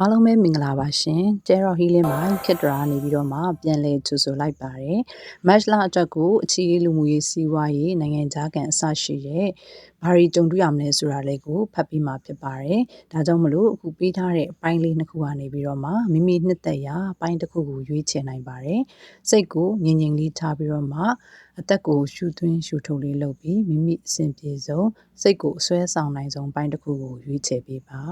အားလုံးပဲမင်္ဂလာပါရှင်ကျဲရော်ဟီလင်းမှာခစ်တရာနေပြီးတော့မှပြန်လည်ကြိုဆိုလိုက်ပါတယ်မတ်လအတွက်ကိုအခြေအေးလူမှုရေးစီးပွားရေးနိုင်ငံခြားကန်အစရှိတဲ့ဘာရီကြုံတွေ့ရမလဲဆိုတာလေးကိုဖတ်ပြီးမှဖြစ်ပါတယ်ဒါကြောင့်မလို့အခုပေးထားတဲ့အပိုင်းလေးနှစ်ခုကနေပြီးတော့မှမိမိနှစ်သက်ရာအပိုင်းတစ်ခုကိုရွေးချယ်နိုင်ပါတယ်စိတ်ကိုငြိမ်ငြိမ်လေးထားပြီးတော့မှအသက်ကိုရှူသွင်းရှူထုတ်လေးလုပ်ပြီးမိမိအဆင်ပြေဆုံးစိတ်ကိုအစွဲဆောင်နိုင်ဆုံးပိုင်းတစ်ခုကိုရွေးချယ်ပေးပါ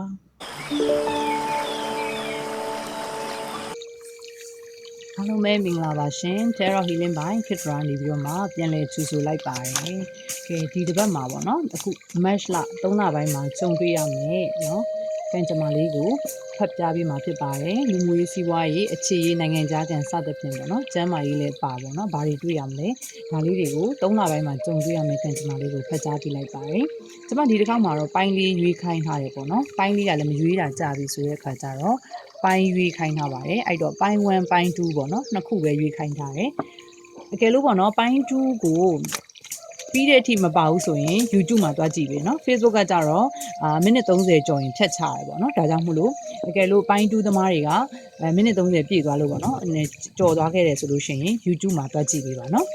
အားလုံးပဲမင်္ဂလာပါရှင် Terror Healing by Kitra နေပြီးတော့မှပြန်လည်ကြိုဆိုလိုက်ပါတယ်။ကဲဒီတစ်ပတ်မှာပေါ့နော်အခု match လ3လပိုင်းမှာကြုံတွေ့ရမယ်နော် ကံကြမ္မာလေးကိုဖတ်ပြပေးမှာဖြစ်ပါတယ်လူမှုရေးစီးပွားရေးအခြေရေးနိုင်ငံခြားကန်စသဖြင့်ပေါ့နော်ကျန်းမာရေးလည်းပါပေါ့နော်ဘာတွေတွေ့ရမလဲဒါလေးတွေကို3လပိုင်းမှာကြုံတွေ့ရမယ်ကံကြမ္မာလေးကိုဖတ်ကြားပြလိုက်ပါတယ်ကျွန်မဒီတစ်ခါမှာတော့ပိုင်းလေးရွေးခိုင်းထားတယ်ပေါ့နော်ပိုင်းလေးကလည်းမရွေးတာကြာပြီဆိုတဲ့အခါကျတော့ပိုင်းရွေးခိုင်းထားပါတယ်အဲ့တော့ပိုင်း1ပိုင်း2ပေါ့နော်နှစ်ခုပဲရွေးခိုင်းထားတယ်အကယ်လို့ပေါ့နော်ပိုင်း2ကို ပြီးတဲ့အထိမပါဘူးဆိုရင် YouTube မှာသွားကြည့်ပေးနော် Facebook ကကြတော့အာမိနစ်30ကျော်ရင်ဖြတ်ချရပေါ့နော်ဒါကြောင့်မို့လို့တကယ်လို့ပိုင်းတူးသမားတွေကမိနစ်30ပြည့်သွားလို့ပေါ့နော်အဲကျော်သွားခဲ့တယ်ဆိုလို့ရှိရင် YouTube မှာသွားကြည့်ပေးပါနော်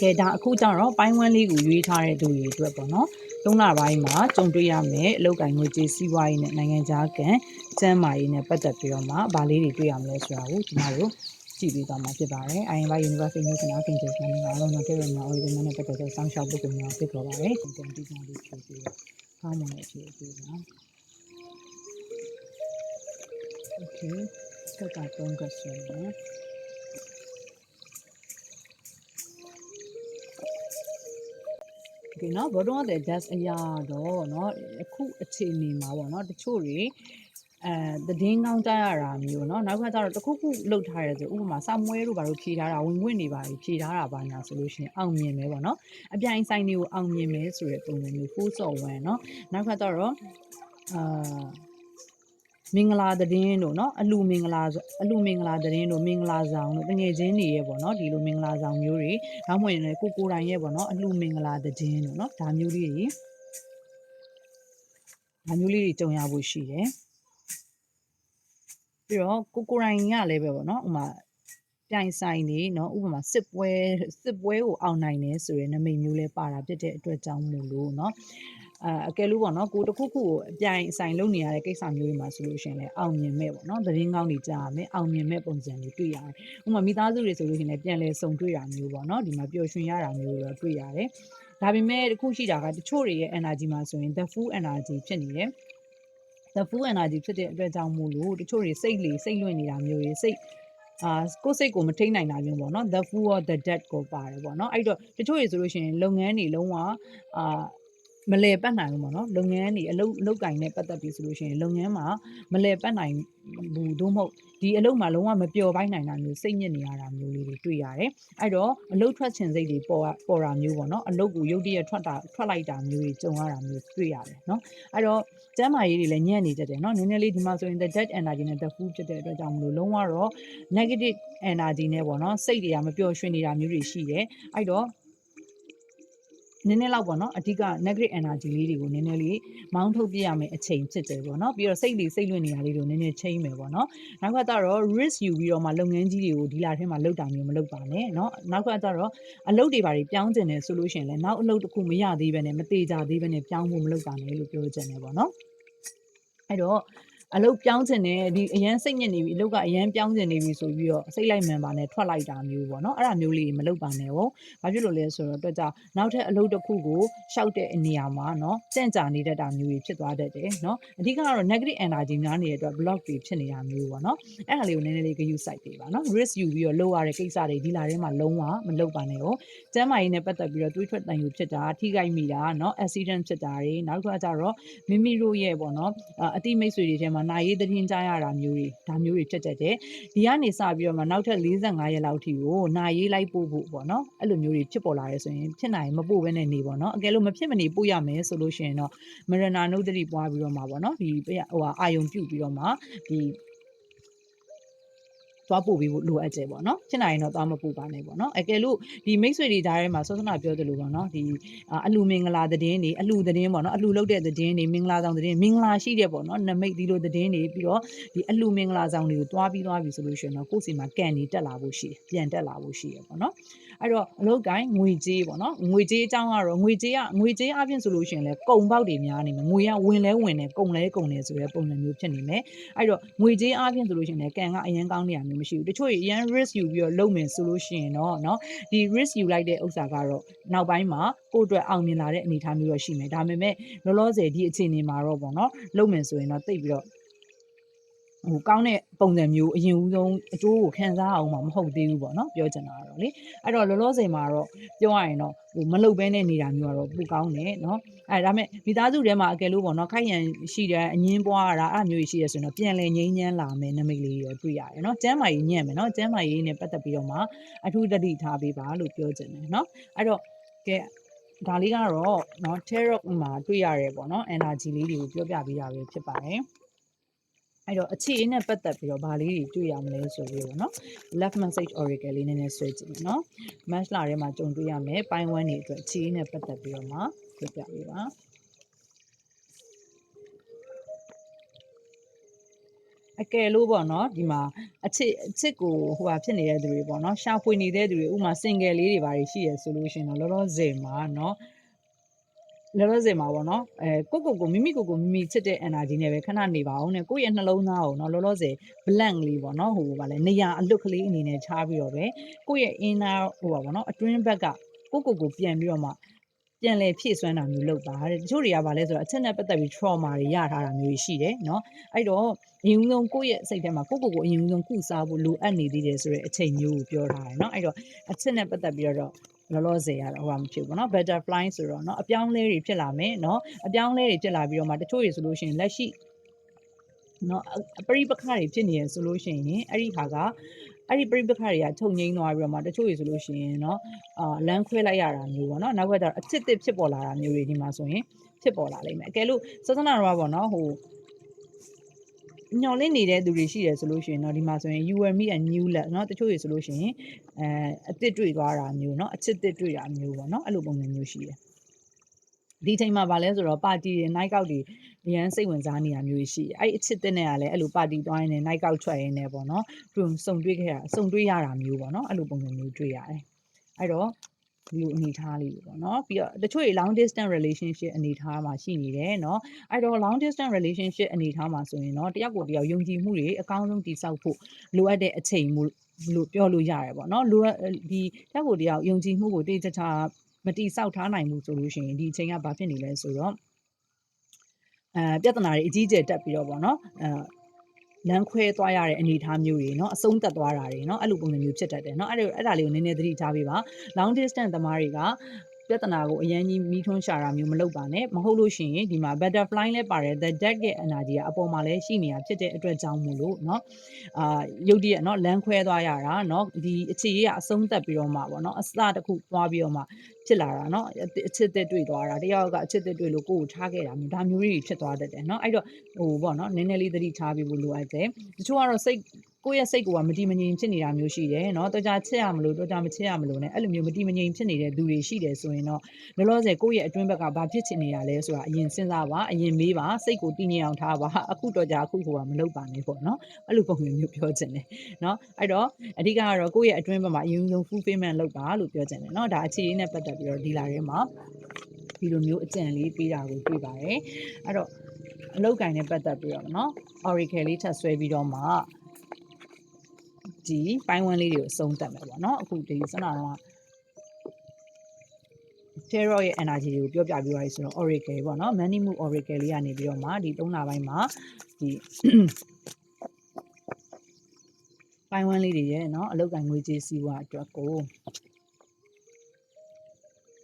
ကဲဒါအခုကြတော့ပိုင်းဝမ်းလေးကိုရွေးထားတဲ့သူတွေအတွက်ပေါ့နော်သုံးလပိုင်းမှာကြုံတွေ့ရမယ်အလောက်ကိုင်ငွေကြေးစီးပွားရေးနဲ့နိုင်ငံခြားကန်စံမာရေးနဲ့ပတ်သက်ပြီးတော့မှဗာလေးတွေတွေ့ရမလဲဆိုတာကိုကျွန်တော်တို့ ကြည့်ပြီးသွားမှာဖြစ်ပါတယ်။ INY University မြို့ကနားခင်ကျေးဇူးများအားလုံးတော့ကျေးဇူးများ Oliver နဲ့ပတ်သက်တဲ့စောင့်ရှောက်ပုဂ္ဂိုလ်များဖြစ်တော်ပါတယ်။ဒီကံဒီကံလေးဖြည့်ပြီးဟောင်းမနဲ့ဖြည့်ပြီးပါ။ Okay စက်ကတော့ကဆွဲနေဒီနော်ဘောတော့တဲ့ desk အရာတော့เนาะအခုအခြေအနေမှာပေါ့เนาะတချို့တွေ အဲသတင်းကောင်းကြားရတာမျိုးเนาะနောက်ကကျတော့တခုခုလှုပ်ထားရဲဆိုဥပမာစာမွဲတို့ဘာလို့ဖြေထားတာဝင်ဝင်နေပါပြီဖြေထားတာပါညာဆိုလို့ရှိရင်အောင်မြင်မယ်ပေါ့เนาะအပြိုင်ဆိုင်တွေကိုအောင်မြင်မယ်ဆိုတဲ့ပုံစံမျိုး4 sort 1เนาะနောက်ကကျတော့အာမင်္ဂလာသတင်းတို့เนาะအလူမင်္ဂလာအလူမင်္ဂလာသတင်းတို့မင်္ဂလာဆောင်တို့တငယ်ချင်းတွေရဲ့ပေါ့เนาะဒီလိုမင်္ဂလာဆောင်မျိုးတွေနောက်မှရင်လည်းကိုကိုတိုင်ရဲ့ပေါ့เนาะအလူမင်္ဂလာသတင်းတို့เนาะဒါမျိုးလေးတွေဒါမျိုးလေးတွေကြုံရဖို့ရှိတယ် ပြီးတော့ကိုကိုရိုင်းကလည်းပဲပေါ့နော်ဥမာပြိုင်ဆိုင်နေเนาะဥပမာစစ်ပွဲစစ်ပွဲကိုအောင်နိုင်တယ်ဆိုရယ်နမိတ်မျိုးလဲပါတာဖြစ်တဲ့အတွက်ကြောင့်မို့လို့เนาะအာအကယ်လို့ပေါ့နော်ကိုတခုခုကိုအပြိုင်ဆိုင်လုပ်နေရတဲ့ကိစ္စမျိုးတွေမှာဆိုလို့ရှိရင်လည်းအောင်မြင်မဲ့ပေါ့နော်သတင်းကောင်းတွေကြားရမယ်အောင်မြင်မဲ့ပုံစံတွေတွေ့ရတယ်ဥပမာမိသားစုတွေဆိုလို့ရှိရင်လည်းပြန်လဲစုံတွေ့တာမျိုးပေါ့နော်ဒီမှာပျော်ရွှင်ရတာမျိုးတွေတော့တွေ့ရတယ်ဒါပေမဲ့တခုရှိတာကတချို့တွေရဲ့ energy မှာဆိုရင် the full energy ဖြစ်နေတယ် the full energy ဖြစ်တဲ့အတွက်ကြောင့်မို့လို့တချို့တွေစိတ်လေစိတ်လွင့်နေတာမျိုးတွေစိတ်အာကိုယ်စိတ်ကိုမထိန်နိုင်တာမျိုးပေါ့နော် the full or the dead ကိုပါတယ်ပေါ့နော်အဲ့တော့တချို့တွေဆိုလို့ရှိရင်လုပ်ငန်းတွေလုံးဝအာ မလဲပတ်နိုင်ဘူးပေါ့နော်လုပ်ငန်းတွေအလုပ်အလုပ်ကင်နဲ့ပတ်သက်ပြီးဆိုလို့ရှိရင်လုပ်ငန်းမှာမလဲပတ်နိုင်ဘူးသို့မဟုတ်ဒီအလုပ်မှာလုံးဝမပျော်ပိုင်းနိုင်တာမျိုးစိတ်ညစ်နေရတာမျိုးလေးတွေတွေ့ရတယ်အဲ့တော့အလုပ်ထွက်ချင်စိတ်တွေပေါ်ပေါ်တာမျိုးပေါ့နော်အလုပ်ကိုရုတ်တရက်ထွက်တာထွက်လိုက်တာမျိုးတွေကြုံရတာမျိုးတွေ့ရတယ်နော်အဲ့တော့ကျမ်းမာရေးတွေလည်းညံ့နေတတ်တယ်နော်နည်းနည်းလေးဒီမှာဆိုရင် the dead energy နဲ့ the food ဖြစ်တဲ့အတွက်ကြောင့်မလို့လုံးဝတော့ negative energy နဲ့ပေါ့နော်စိတ်တွေကမပျော်ရွှင်နေတာမျိုးတွေရှိတယ်အဲ့တော့ နည်းနည်းလောက်ပေါ့နော်အဓိက negative energy လေးတွေကိုနည်းနည်းလေးမောင်းထုတ်ပြရမယ်အချိန်ဖြစ်တယ်ပေါ့နော်ပြီးတော့စိတ်တွေစိတ်လွင့်နေတာလေးတွေကိုနည်းနည်းချိန်မယ်ပေါ့နော်နောက်ကကျတော့ risk ယူပြီးတော့မှလုပ်ငန်းကြီးတွေကိုဒီလာထဲမှာလုပ်တာမျိုးမလုပ်ပါနဲ့เนาะနောက်ကကျတော့အလုပ်တွေဘာတွေပြောင်းကျင်တယ်ဆိုလို့ရှိရင်လည်းနောက်အလုပ်တစ်ခုမရသေးဘဲနဲ့မသေးကြသေးဘဲနဲ့ပြောင်းဖို့မလုပ်ပါနဲ့လို့ပြောချင်တယ်ပေါ့နော်အဲ့တော့ အလုပ်ပြောင်းကျင်နေဒီအရန်စိတ်ညစ်နေပြီအလုပ်ကအရန်ပြောင်းကျင်နေပြီဆိုပြီးတော့စိတ်လိုက်မှန်ပါနဲ့ထွက်လိုက်တာမျိုးပေါ့နော်အဲ့ဒါမျိုးလေးမလုပ်ပါနဲ့ဟုတ်ဘာဖြစ်လို့လဲဆိုတော့အတွက်ကြောင့်နောက်ထပ်အလုပ်တစ်ခုကိုရှောက်တဲ့အနေအမှာနော်စန့်ကြာနေတတ်တာမျိုးတွေဖြစ်သွားတတ်တယ်နော်အဓိကကတော့ negative energy များနေတဲ့အတွက် block တွေဖြစ်နေတာမျိုးပေါ့နော်အဲ့ဒါလေးကိုနည်းနည်းလေးဂရုစိုက်ပေးပါနော် risk ယူပြီးတော့လုပ်ရတဲ့ကိစ္စတွေဒီလာထဲမှာလုံးဝမလုပ်ပါနဲ့ဟုတ်ကျန်းမာရေးနဲ့ပတ်သက်ပြီးတော့တွေးထွက်တန်ယူဖြစ်တာထိခိုက်မိတာနော် accident ဖြစ်တာတွေနောက်တစ်ခါကျတော့မိမိတို့ရဲ့ပေါ့နော်အတိမိတ်ဆွေတွေထဲမှာနိုင်ရေးသတင်းကြားရတာမျိုးတွေဒါမျိုးတွေဖြစ်တတ်တယ်ဒီကနေစပြီးတော့မှနောက်ထပ်45ရက်လောက်ထိကိုနိုင်ရေးလိုက်ပို့ဖို့ပေါ့နော်အဲ့လိုမျိုးတွေဖြစ်ပေါ်လာရဲဆိုရင်ဖြစ်နိုင်မပို့ဘဲနဲ့နေပေါ့နော်အကယ်လို့မဖြစ်မနေပို့ရမယ်ဆိုလို့ရှိရင်တော့မရနာနုဒတိပွားပြီးတော့မှပေါ့နော်ဒီဟိုအာယုံပြုတ်ပြီးတော့မှဒီ သွားပို့ပေးဖို့လိုအပ်တယ်ပေါ့နော်ဖြစ်နိုင်ရင်တော့သွားမပို့ပါနဲ့ပေါ့နော်အကယ်လို့ဒီမိတ်ဆွေတွေကြားထဲမှာစောစနာပြောသလိုပေါ့နော်ဒီအာအလူမင်္ဂလာသတင်းတွေအလူသတင်းပေါ့နော်အလူလုတ်တဲ့သတင်းတွေမင်္ဂလာဆောင်သတင်းမင်္ဂလာရှိတဲ့ပေါ့နော်နမိတ်ဒီလိုသတင်းတွေပြီးတော့ဒီအလူမင်္ဂလာဆောင်တွေကိုတွားပြီးသွားပြီဆိုလို့ရှိရင်တော့ကိုယ့်စီမှာကန်နေတက်လာဖို့ရှိတယ်ပြန်တက်လာဖို့ရှိရပေါ့နော်အဲ့တော့အလုတ်ကိုင်းငွေကြေးပေါ့နော်ငွေကြေးအကြောင်းကတော့ငွေကြေးကငွေကြေးအပြင်ဆိုလို့ရှိရင်လည်းကုံပေါက်တွေများနေမယ်ငွေကဝင်လဲဝင်တယ်ကုံလဲကုံတယ်ဆိုတဲ့ပုံစံမျိုးဖြစ်နေမယ်အဲ့တော့ငွေကြေးအပြင်ဆိုလို့ရှိရင်လည်းကန်ကအရင်ကောင်းနေရမျိုးမရှိဘူးတချို့ရန် risk ယူပြီးတော့လုပ်မယ်ဆိုလို့ရှိရင်တော့เนาะဒီ risk ယူလိုက်တဲ့ဥစ္စာကတော့နောက်ပိုင်းမှာကိုယ့်အတွက်အောင်မြင်လာတဲ့အနေအထားမျိုးတော့ရှိမယ်ဒါပေမဲ့လောလောဆယ်ဒီအခြေအနေမှာတော့ပေါ့နော်လုပ်မယ်ဆိုရင်တော့တိတ်ပြီးတော့ ဟိုကောင်းတဲ့ပုံစံမျိုးအရင်ဦးဆုံးအကျိုးကိုခံစားအောင်မှာမဟုတ်သေးဘူးပေါ့နော်ပြောချင်တာကတော့လေအဲ့တော့လောလောဆယ်မှာတော့ပြောရရင်တော့ဟိုမလုတ်ဘဲနဲ့နေတာမျိုးကတော့ပိုကောင်းတယ်နော်အဲဒါမဲ့မိသားစုထဲမှာအကယ်လို့ပေါ့နော်ခိုက်ရန်ရှိတဲ့အငင်းပွားရတာအဲ့မျိုးရှိရဆိုရင်တော့ပြန်လဲငိမ့်ညမ်းလာမယ်နမိတ်လေးတွေတွေ့ရတယ်နော်ကျမ်းမာရေးညံ့မယ်နော်ကျမ်းမာရေးနဲ့ပတ်သက်ပြီးတော့မှအထူးတတိထားပေးပါလို့ပြောချင်တယ်နော်အဲ့တော့ကဲဒါလေးကတော့เนาะ tarot မှာတွေ့ရတယ်ပေါ့နော် energy လေးတွေကိုပြောပြပေးတာပဲဖြစ်ပါတယ် အဲ့တော့အခြေအနေနဲ့ပတ်သက်ပြီးတော့ဗာလေးတွေတွေ့ရမလဲဆိုပြီးတော့เนาะ left message oracle လေးနည်းနည်းဆွဲကြည့်မယ်เนาะ match လာထဲမှာကြုံတွေ့ရမယ်ပိုင်းဝန်းတွေအတွက်အခြေအနေနဲ့ပတ်သက်ပြီးတော့မှပြောပြပေးပါအကယ်လို့ပေါ့နော်ဒီမှာအချစ်အချစ်ကိုဟိုဟာဖြစ်နေတဲ့သူတွေပေါ့နော်ရှာဖွေနေတဲ့သူတွေဥမာ single လေးတွေဘာတွေရှိရဆိုလို့ရှိရင်တော့လောလောဆယ်မှာနော် လောလောဆယ်မှာပေါ့နော်အဲကိုကိုကိုမိမိကိုကိုမိမိချစ်တဲ့ energy နဲ့ပဲခဏနေပါအောင်နဲ့ကိုယ့်ရဲ့နှလုံးသားကိုနော်လောလောဆယ် blank လေးပေါ့နော်ဟိုဗာလဲနေရာအလွတ်ကလေးအနေနဲ့ချားပြီးတော့ပဲကိုယ့်ရဲ့ inner ဟိုပါပေါ့နော်အတွင်းဘက်ကကိုကိုကိုပြန်ပြီးတော့မှပြန်လဲဖြည့်ဆွမ်းတာမျိုးလုပ်ပါတဲ့တချို့တွေကဗာလဲဆိုတော့အချက်နဲ့ပတ်သက်ပြီး trauma တွေရထားတာမျိုးရှိတယ်เนาะအဲ့တော့အရင်ဆုံးကိုယ့်ရဲ့စိတ်ထဲမှာကိုကိုကိုအရင်ဆုံးကုစားဖို့လိုအပ်နေသေးတယ်ဆိုတဲ့အချိန်မျိုးကိုပြောထားတယ်เนาะအဲ့တော့အချက်နဲ့ပတ်သက်ပြီးတော့ လောလောဆယ်ရတော့ဟိုမှာမဖြစ်ဘူးเนาะ butterfly ဆိုတော့เนาะအပြောင်းလဲတွေဖြစ်လာမယ်เนาะအပြောင်းလဲတွေဖြစ်လာပြီးတော့မှတချို့တွေဆိုလို့ရှိရင်လက်ရှိเนาะပရိပခတွေဖြစ်နေရဆိုလို့ရှိရင်အဲ့ဒီဟာကအဲ့ဒီပရိပခတွေကချုပ်ငိမ့်သွားပြီးတော့မှတချို့တွေဆိုလို့ရှိရင်เนาะအာလမ်းခွဲလိုက်ရတာမျိုးပေါ့เนาะနောက်ကကျတော့အချစ်တစ်ဖြစ်ပေါ်လာတာမျိုးတွေဒီမှာဆိုရင်ဖြစ်ပေါ်လာလိမ့်မယ်အကယ်လို့စသနာတော့ပေါ့เนาะဟို ညော်လင့်နေတဲ့သူတွေရှိတယ်ဆိုလို့ရှိရင်တော့ဒီမှာဆိုရင် you were me a new love เนาะတချို့တွေဆိုလို့ရှိရင်အဲအစ်စ်တွေ့သွားတာမျိုးเนาะအချစ်တစ်တွေ့တာမျိုးပေါ့เนาะအဲ့လိုပုံစံမျိုးရှိတယ်ဒီချိန်မှာဗာလဲဆိုတော့ပါတီတွေ night out တွေအရန်စိတ်ဝင်စားနေတာမျိုးရှိတယ်အဲ့ဒီအချစ်တဲ့နဲ့ကလည်းအဲ့လိုပါတီသွားရင်းနဲ့ night out ထွက်ရင်းနဲ့ပေါ့နော်သူစုံတွေ့ခဲ့တာစုံတွေ့ရတာမျိုးပေါ့နော်အဲ့လိုပုံစံမျိုးတွေ့ရတယ်အဲ့တော့ ဒီလိုအနေထားလေးပေါ့နော်ပြီးတော့တချို့တွေ long distance relationship အနေထားမှာရှိနေတယ်เนาะအဲ့တော့ long distance relationship အနေထားမှာဆိုရင်เนาะတယောက်ကိုတယောက်ယုံကြည်မှုတွေအကောင်းဆုံးတည်ဆောက်ဖို့လိုအပ်တဲ့အချိန်မှုလို့ပြောလို့ရတယ်ပေါ့နော်လိုအပ်ဒီတယောက်ကိုတယောက်ယုံကြည်မှုကိုတိကျချာမတိဆောက်ထားနိုင်ဘူးဆိုလို့ရှိရင်ဒီအချိန်ကဘာဖြစ်နေလဲဆိုတော့အဲပြဿနာတွေအကြီးအကျယ်တက်ပြီးတော့ဗောနော်အဲ လမ်းခွဲသွားရတဲ့အနေအထားမျိုးတွေเนาะအဆုံးသက်သွားတာတွေเนาะအဲ့လိုပုံစံမျိုးဖြစ်တတ်တယ်เนาะအဲ့ဒါအဲ့ဒါလေးကိုနည်းနည်းသတိထားပေးပါ long distance သမားတွေက ပြဿနာကိုအရင်ကြီးမီးထွန်းရှာတာမျိုးမလုပ်ပါနဲ့မဟုတ်လို့ရှိရင်ဒီမှာ butterfly လဲပါတယ် the deck ရဲ့ energy ကအပေါ်မှာလဲရှိနေတာဖြစ်တဲ့အတွက်ကြောင့်မို့လို့เนาะအာရုပ်တရက်เนาะလမ်းခွဲသွားရတာเนาะဒီအခြေရေးကအဆုံးသက်ပြီးတော့မှပေါ့เนาะအစတစ်ခုသွားပြီးတော့မှဖြစ်လာတာเนาะအချစ်သက်တွေ့သွားတာတယောက်ကအချစ်သက်တွေ့လို့ကိုယ့်ကိုထားခဲ့တာမျိုးဒါမျိုးတွေဖြစ်သွားတတ်တယ်เนาะအဲ့တော့ဟိုပေါ့เนาะနည်းနည်းလေးသတိထားပြီးဖို့လိုအပ်တယ်တချို့ကတော့စိတ် ကိုယ့်ရဲ့စိတ်ကမတိမငြိမ်ဖြစ်နေတာမျိုးရှိတယ်เนาะတော်ကြချစ်ရမလို့တော်ကြမချစ်ရမလို့ ਨੇ အဲ့လိုမျိုးမတိမငြိမ်ဖြစ်နေတဲ့သူတွေရှိတယ်ဆိုရင်တော့လောလောဆယ်ကိုယ့်ရဲ့အတွင်းဘက်ကဘာဖြစ်ချင်နေတာလဲဆိုတာအရင်စဉ်းစားပါအရင်မေးပါစိတ်ကိုတည်ငြိမ်အောင်ထားပါအခုတော့ကြအခုကိုကမလုပ်ပါနဲ့ပေါ့เนาะအဲ့လိုပုံစံမျိုးပြောချင်တယ်เนาะအဲ့တော့အဓိကကတော့ကိုယ့်ရဲ့အတွင်းဘက်မှာအရင်ဆုံး fulfillment လုပ်ပါလို့ပြောချင်တယ်เนาะဒါအခြေအနေနဲ့ပတ်သက်ပြီးတော့ဒီလာထဲမှာဒီလိုမျိုးအကြံလေးပေးတာကိုတွေ့ပါတယ်အဲ့တော့အလောက်ကင်နဲ့ပတ်သက်ပြီးတော့เนาะ oracle လေးထပ်ဆွဲပြီးတော့မှ ဒီပိုင်းဝန်းလေးတွေကိုအဆုံးသတ်မယ်ပေါ့နော်အခုဒီစနာတော့ terror ရဲ့ energy တွေကိုပြောပြပြီးသွားပြီဆိုတော့ oracle ပေါ့နော် money move oracle လေးကနေပြီးတော့မှဒီ၃လပိုင်းမှာဒီပိုင်းဝန်းလေးတွေရဲ့เนาะအလောက်ကင်ငွေကြေးစီးပွားအတွက်ကို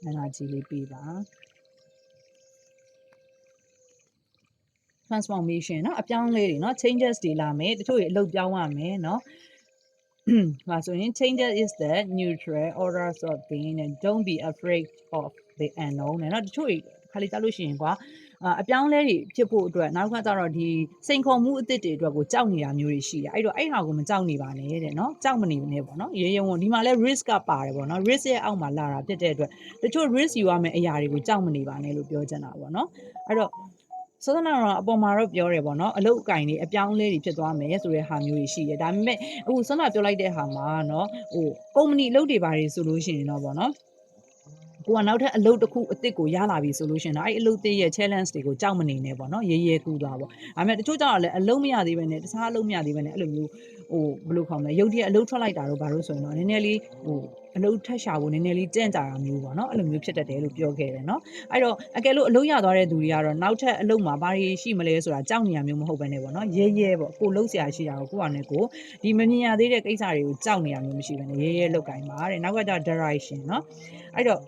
energy လေးပေးပါ transformation เนาะအပြောင်းလဲတွေเนาะ changes တွေလာမယ်တချို့တွေအလုပ်ပြောင်းရမယ်เนาะ ဟာဆိုရင် changes is the neutral orders of being and don't be afraid of the unknown နဲ့เนาะတချို့တွေခါလေးကြားလို့ရှိရင်ကွာ အာအပြောင်းလဲတွေဖြစ်ဖို့အတွက်နောက်တစ်ခါကျတော့ဒီစိန်ခေါ်မှုအသစ်တွေအတွက်ကိုကြောက်နေတာမျိုးတွေရှိတယ်အဲ့တော့အဲ့ဟာကိုမကြောက်နေပါနဲ့တဲ့နော်ကြောက်မနေနဲ့ပေါ့နော်ရေရုံဝင်ဒီမှာလဲ risk ကပါတယ်ပေါ့နော် risk ရဲ့အောက်မှာလာတာဖြစ်တဲ့အတွက်တချို့ risk ယူရမယ့်အရာတွေကိုကြောက်မနေပါနဲ့လို့ပြောချင်တာပေါ့နော်အဲ့တော့ စောဒနာတော့အပေါ်မှာတော့ပြောတယ်ပေါ့နော်အလုတ်အကင်တွေအပြောင်းလဲတွေဖြစ်သွားမယ်ဆိုတဲ့ဟာမျိုးတွေရှိတယ်ဒါပေမဲ့အခုစောဒနာပြောလိုက်တဲ့ဟာမှာနော်ဟိုကုမ္ပဏီအလုပ်တွေဘာတွေဆိုလို့ရှိရင်တော့ပေါ့နော်ကိုကနောက်ထပ်အလုပ်တစ်ခုအစ်စ်ကိုရလာပြီဆိုလို့ရှိရင်တော့အဲ့အလုပ်သစ်ရဲ့ challenge တွေကိုကြောက်မနေနဲ့ပေါ့နော်ရေးရဲကူးသွားပေါ့ဒါပေမဲ့တချို့ကြောင့်လည်းအလုပ်မရသေးပဲနဲ့တခြားအလုပ်မရသေးပဲနဲ့အဲ့လိုမျိုးဟိုဘယ်လိုခေါ်မလဲရုပ်တရက်အလုပ်ထွက်လိုက်တာတော့ဘာလို့ဆိုရင်တော့နည်းနည်းလေးဟို အလုပ်ထက်ရှာဖို့နည်းနည်းလေးကြန့်ကြာတာမျိုးပေါ့နော်အဲ့လိုမျိုးဖြစ်တတ်တယ်လို့ပြောခဲ့တယ်နော်အဲ့တော့အကယ်လို့အလုပ်ရသွားတဲ့သူတွေကတော့နောက်ထပ်အလုပ်မှာဘာတွေရှိမလဲဆိုတာကြောက်နေရမျိုးမဟုတ်ဘဲနဲ့ပေါ့နော်ရဲရဲပေါ့ကိုလှုပ်ရှားရှိတာကိုကိုကနဲ့ကိုဒီမမြင်ရသေးတဲ့ကိစ္စတွေကိုကြောက်နေရမျိုးမရှိဘဲနဲ့ရဲရဲလောက်ကင်ပါတဲ့နောက်ကကျ direction နော်အဲ့တော့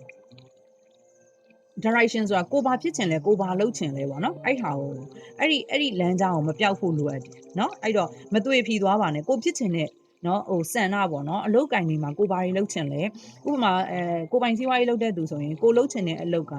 direction ဆိုတာကိုဘာဖြစ်ချင်လဲကိုဘာလုပ်ချင်လဲပေါ့နော်အဲ့ဟာကိုအဲ့ဒီအဲ့ဒီလမ်းကြောင်းကိုမပြောက်ဖို့လိုအပ်တယ်နော်အဲ့တော့မသွေဖြီသွားပါနဲ့ကိုဖြစ်ချင်တဲ့ နော်ဟိုစံနာပေါ့နော်အလုတ်ကင်နေမှာကိုဘာတွေလုပ်ချင်လဲဥပမာအဲကိုပိုင်စီးပွားရေးလုပ်တဲ့သူဆိုရင်ကိုလုပ်ချင်တဲ့အလုတ်က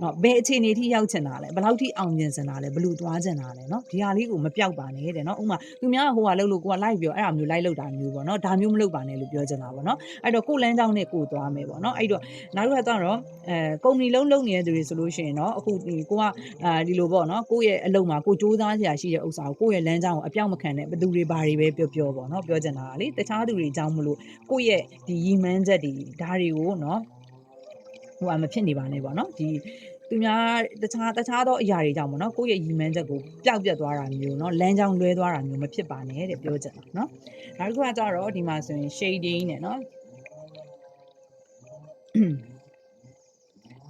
နော်ဘယ်အခြေအနေထိရောက်ချင်တာလဲဘယ်လောက်ထိအောင်မြင်ချင်တာလဲဘယ်လိုသွားချင်တာလဲနော်ဒီဟာလေးကိုမပြောက်ပါနဲ့တဲ့နော်ဥပမာသူများကဟိုဟာလုပ်လို့ကိုကလိုက်ပြောအဲ့ဒါမျိုးလိုက်လုပ်တာမျိုးပေါ့နော်ဒါမျိုးမလုပ်ပါနဲ့လို့ပြောချင်တာပေါ့နော်အဲ့တော့ကိုလမ်းကြောင်းနဲ့ကိုသွားမယ်ပေါ့နော်အဲ့တော့နောက်တစ်ခါတော့အဲကုမ္ပဏီလုံးလုံးနေတဲ့သူတွေဆိုလို့ရှိရင်တော့အခုဒီကိုကအာဒီလိုပေါ့နော်ကိုယ့်ရဲ့အလုပ်မှာကိုစူးစမ်းစရာရှိတဲ့ဥစ္စာကိုကိုယ့်ရဲ့လမ်းကြောင်းကိုအပြောင်းမခံတဲ့ဘယ်သူတွေဘာတွေပဲပြောပြောပေါ့နော်ပြောချင်တာကလေတခြားသူတွေအကြောင်းမလို့ကိုယ့်ရဲ့ဒီရီမန်းချက်တွေဒါတွေကိုနော်ဟိုအမဖြစ်နေပါနဲ့ပေါ့နော်ဒီသူများတခြားတခြားသောအရာတွေကြောင့်ပေါ့နော်ကိုယ့်ရဲ့ရီမန်းချက်ကိုပျောက်ပြတ်သွားတာမျိုးเนาะလမ်းကြောင်းလွဲသွားတာမျိုးမဖြစ်ပါနဲ့တဲ့ပြောချင်တာเนาะနောက်တစ်ခုကကြတော့ဒီမှာဆိုရင် shading နဲ့เนาะ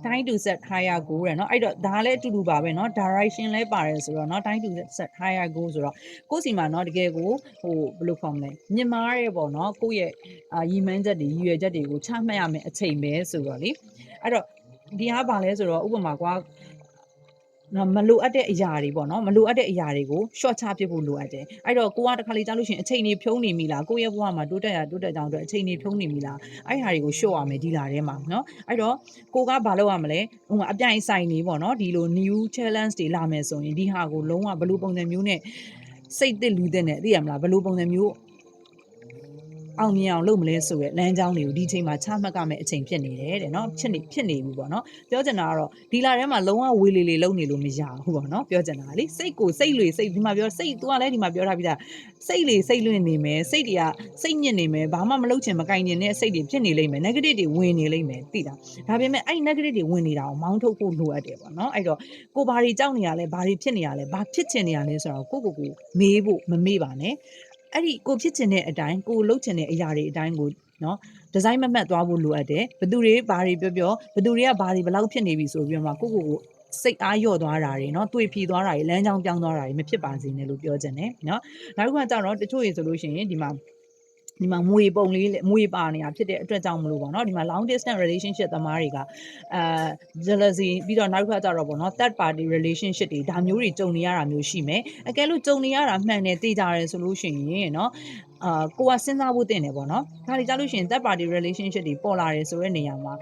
time to set higher goal ရယ်เนาะအဲ့တော့ဒါလည်းအတူတူပါပဲเนาะ direction လဲပါတယ်ဆိုတော့เนาะ time to set higher goal ဆိုတော့ကိုယ့်စီမှာเนาะတကယ်ကိုဟိုဘယ်လိုခေါ်မလဲမြင်မာရဲပေါ့เนาะကိုယ့်ရဲ့အာရည်မှန်းချက်တွေရည်ရွယ်ချက်တွေကိုချမှတ်ရမယ်အချိန်ပဲဆိုတော့လေအဲ့တော့ဒီဟာဘာလဲဆိုတော့ဥပမာကွာ နော်မလိုအပ်တဲ့အရာတွေပေါ့နော်မလိုအပ်တဲ့အရာတွေကို short ချပစ်ဖို့လိုအပ်တယ်အဲ့တော့ကိုကတခါလေကြားလို့ရှိရင်အချိန်တွေဖြုံးနေပြီလားကိုယ့်ရဲ့ဘဝမှာတိုးတက်ရတိုးတက်ကြောင်းအတွက်အချိန်တွေဖြုံးနေပြီလားအဲ့ဟာတွေကို short ရမယ်ဒီလာထဲမှာနော်အဲ့တော့ကိုကဘာလုပ်ရမလဲဟိုအပြိုင်ဆိုင်နေပေါ့နော်ဒီလို new challenge တွေလာမယ်ဆိုရင်ဒီဟာကိုလုံးဝဘယ်လိုပုံစံမျိုးနဲ့စိတ်သစ်လူသစ်နဲ့သိရမလားဘယ်လိုပုံစံမျိုး အောင်မြင်အောင်လုပ်မလဲဆိုရယ်လမ်းကြောင်းတွေကိုဒီချိန်မှာချမှတ်ကမဲ့အချိန်ဖြစ်နေတယ်တဲ့နော်ဖြစ်နေဖြစ်နေဘူးပေါ့နော်ပြောချင်တာကတော့ဒီလာထဲမှာလုံးဝဝေလေလေလုံနေလို့မရဘူးပေါ့နော်ပြောချင်တာလေစိတ်ကိုစိတ်လွေစိတ်ဒီမှာပြောစိတ် तू ကလည်းဒီမှာပြောထားပြီးသားစိတ်လေစိတ်လွင့်နေမယ်စိတ်တွေကစိတ်ညစ်နေမယ်ဘာမှမလုပ်ချင်မကင်ချင်တဲ့စိတ်တွေဖြစ်နေလိမ့်မယ် negative တွေဝင်နေလိမ့်မယ်သိလားဒါပေမဲ့အဲ့ negative တွေဝင်နေတာကိုမောင်းထုတ်ဖို့လိုအပ်တယ်ပေါ့နော်အဲ့တော့ကိုဘာတွေကြောက်နေရလဲဘာတွေဖြစ်နေရလဲဘာဖြစ်ချင်နေရလဲဆိုတော့ကိုကိုကိုမေးဖို့မမေးပါနဲ့ အဲ့ဒီကိုဖြစ်ချင်တဲ့အတိုင်းကိုလှုပ်ချင်တဲ့အရာတွေအတိုင်းကိုနော်ဒီဇိုင်းမမှတ်သွားဖို့လိုအပ်တယ်ဘယ်သူတွေဘာတွေပြောပြောဘယ်သူတွေကဘာတွေဘယ်လောက်ဖြစ်နေပြီဆိုပြီးတော့မှကိုကိုကိုစိတ်အားလျော့သွားတာတွေเนาะတွေ့ဖြီသွားတာတွေလမ်းကြောင်းပြောင်းသွားတာတွေမဖြစ်ပါစေနဲ့လို့ပြောချင်တယ်เนาะနောက်တစ်ခါကျတော့တချို့ရေဆိုလို့ရှိရင်ဒီမှာ ဒီမှာငွေပုံလေးငွေပါနေတာဖြစ်တဲ့အတွက်ကြောင့်မလို့ပေါ့နော်ဒီမှာ long distance relationship သမားတွေကအဲ jealousy ပြီးတော့နောက်တစ်ခါကျတော့ပေါ့နော် third party relationship တွေဒါမျိုးတွေကြုံနေရတာမျိုးရှိမယ်အကယ်လို့ကြုံနေရတာမှန်တယ်သိကြတယ်ဆိုလို့ရှိရင်နော်အာကိုကစဉ်းစားဖို့တင်တယ်ပေါ့နော်ဒါတွေကြလို့ရှိရင် third party relationship တွေပေါ်လာတယ်ဆိုတဲ့နေရာမှာ